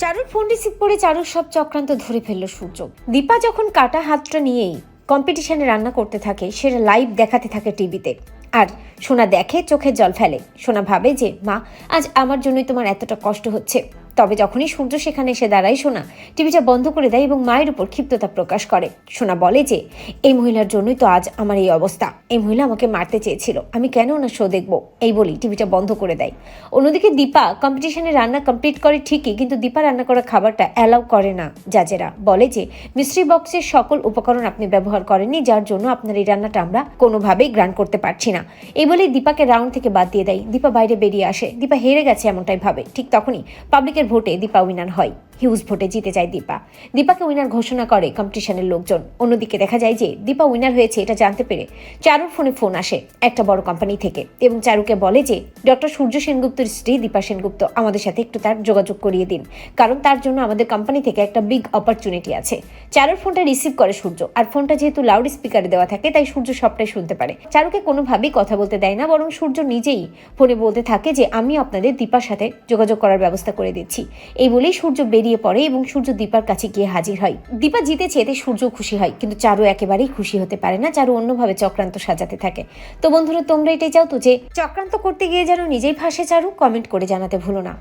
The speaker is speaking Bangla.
চারুর ফোন রিসিভ করে চারুর সব চক্রান্ত ধরে ফেলল সূর্য। দীপা যখন কাটা হাতটা নিয়েই কম্পিটিশনে রান্না করতে থাকে সেটা লাইভ দেখাতে থাকে টিভিতে। আর সোনা দেখে, চোখে জল ফেলে। সোনা ভাবে যে, মা, আজ আমার জন্যই তোমার এতটা কষ্ট হচ্ছে। তবে যখনই সূর্য সেখানে এসে দাঁড়ায়, সোনা টিভিটা বন্ধ করে দেয় এবং মায়ের উপর ক্ষিপ্ততা প্রকাশ করে। সোনা বলে যে, এই মহিলার জন্যই তো আজ আমার এই অবস্থা। এই মহিলা আমাকে মারতে চেয়েছিল। আমি কেন না শো দেখব? এই বলি টিভিটা বন্ধ করে দেয়। অন্যদিকে দীপা কম্পিটিশনে রান্না কমপ্লিট করে ঠিকই, কিন্তু দীপা রান্না করা খাবারটা অ্যালাউ করে না জাজেরা। বলে যে মিস্ট্রি বক্সের সকল উপকরণ আপনি ব্যবহার করেননি, যার জন্য আপনার এই রান্নাটা আমরা কোনোভাবেই গ্রান্ট করতে পারছি না। এই বলে দীপাকে রাউন্ড থেকে বাদ দিয়ে দেয়। দীপা বাইরে বেরিয়ে আসে। দীপা হেরে গেছে এমনটাই ভাবে। ঠিক তখনই পাবলিকের ভোটে দীপা উইনার হয়। হিউজ ভোটে জিতে যায় দীপা। দীপাকে উইনার ঘোষণা করে কম্পিটিশনের লোকজন। অন্যদিকে দেখা যায় যে, দীপা উইনার হয়েছে এটা জানতে পেরে চারুর ফোনে ফোন আসে একটা বড় কোম্পানি থেকে এবং চারুকে বলে যে ডক্টর সূর্য সেনগুপ্তের স্ত্রী দীপা সেনগুপ্ত, আমাদের সাথে একটু তার যোগাযোগ করিয়ে দিন। কারণ তার জন্য আমাদের কোম্পানি থেকে একটা বিগ অপরচুনিটি আছে। চারুর ফোনটা রিসিভ করে সূর্য। আর ফোনটা যেহেতু লাউড স্পিকারে দেওয়া থাকে, তাই সূর্য সবটাই শুনতে পারে। চারুকে কোনোভাবেই কথা বলতে দেয় না, বরং সূর্য নিজেই ফোনে বলতে থাকে যে, আমি আপনাদের দীপার সাথে যোগাযোগ করার ব্যবস্থা করে দিচ্ছি। এই বলেই সূর্য বেরিয়ে পড়ে এবং সূর্য দীপার কাছে গিয়ে হাজির হয়। দীপা জিতেছে, এতে সূর্য খুশি হয়, কিন্তু চারু একেবারেই খুশি হতে পারে না, চারু অন্যভাবে চক্রান্ত সাজাতে থাকে। তো বন্ধুরা, তোমরা এটাই চাও তো যে, চক্রান্ত করতে গিয়ে যেন নিজেই ফাঁসে চারু কমেন্ট করে জানাতে ভুলো না।